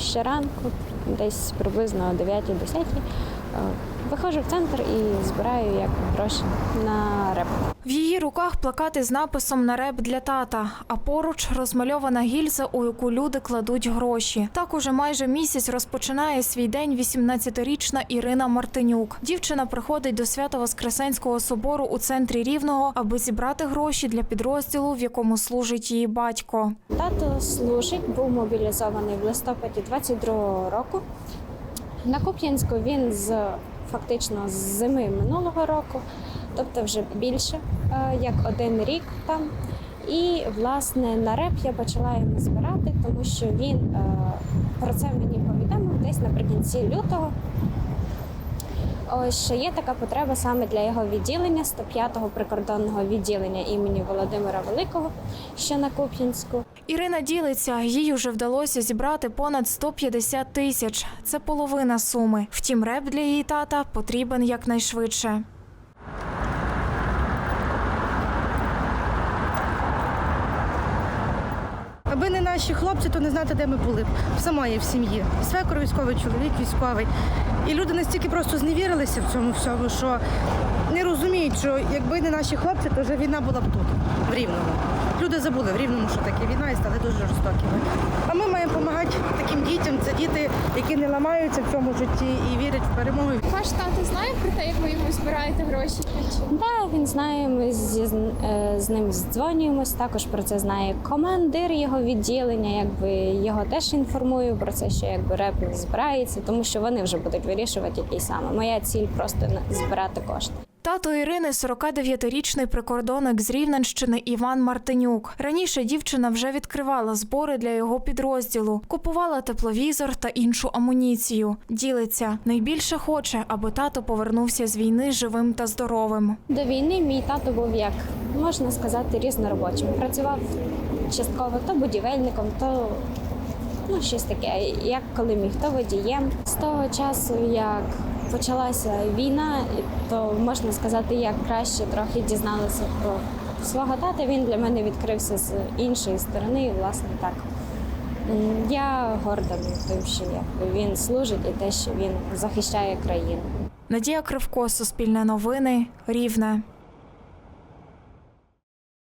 Щоранку, десь приблизно о 9-10, е, виходжу в центр і збираю як гроші на реп. В її руках плакати з написом на реп для тата, а поруч розмальована гільза, у яку люди кладуть гроші. Так уже майже місяць розпочинає свій день 18-річна Ірина Мартинюк. Дівчина приходить до Свято-Воскресенського собору у центрі Рівного, аби зібрати гроші для підрозділу, в якому служить її батько. Тато служить, був мобілізований в листопаді 22-го року. На Куп'янську він з фактично з зими минулого року, тобто вже більше е, як один рік там. І власне на реп я почала йому збирати, тому що він е, про це мені повідомив десь наприкінці лютого. Ось що є така потреба саме для його відділення 105-го прикордонного відділення імені Володимира Великого, що на Куп'янську. Ірина ділиться, їй уже вдалося зібрати понад 150 тисяч. Це половина суми. Втім, реп для її тата потрібен якнайшвидше. Аби не наші хлопці, то не знати, де ми були б. Сама є в сім'ї. Свекор військовий, чоловік військовий. І люди настільки просто зневірилися в цьому всьому, що не розуміють, що якби не наші хлопці, то вже війна була б тут, в Рівному. Люди забули в Рівному, що таке війна, і стали дуже жорстокими. А ми маємо допомагати таким які не ламаються в цьому житті і вірять в перемогу. Ваш тато знає про те, як ви йому збираєте гроші? Да, він знає, ми зі, е, з ним здзвонюємось. Також про це знає командир його відділення. Якби його теж інформую про це, що якби реп збирається, тому що вони вже будуть вирішувати, який саме. Моя ціль просто збирати кошти. Тато Ірини 49-річний прикордонник з Рівненщини Іван Мартинюк. Раніше дівчина вже відкривала збори для його підрозділу, купувала тепловізор та іншу амуніцію. Ділиться найбільше хоче, аби тато повернувся з війни живим та здоровим. До війни мій тато був як можна сказати різноробочим. Працював частково то будівельником, то ну щось таке, як коли міг, то водієм. З того часу, як почалася війна, то можна сказати, як краще трохи дізналася про свого тата. Він для мене відкрився з іншої сторони, і власне так. Я горда тим, що я. він служить і те, що він захищає країну. Надія Кривко, Суспільне новини, Рівне.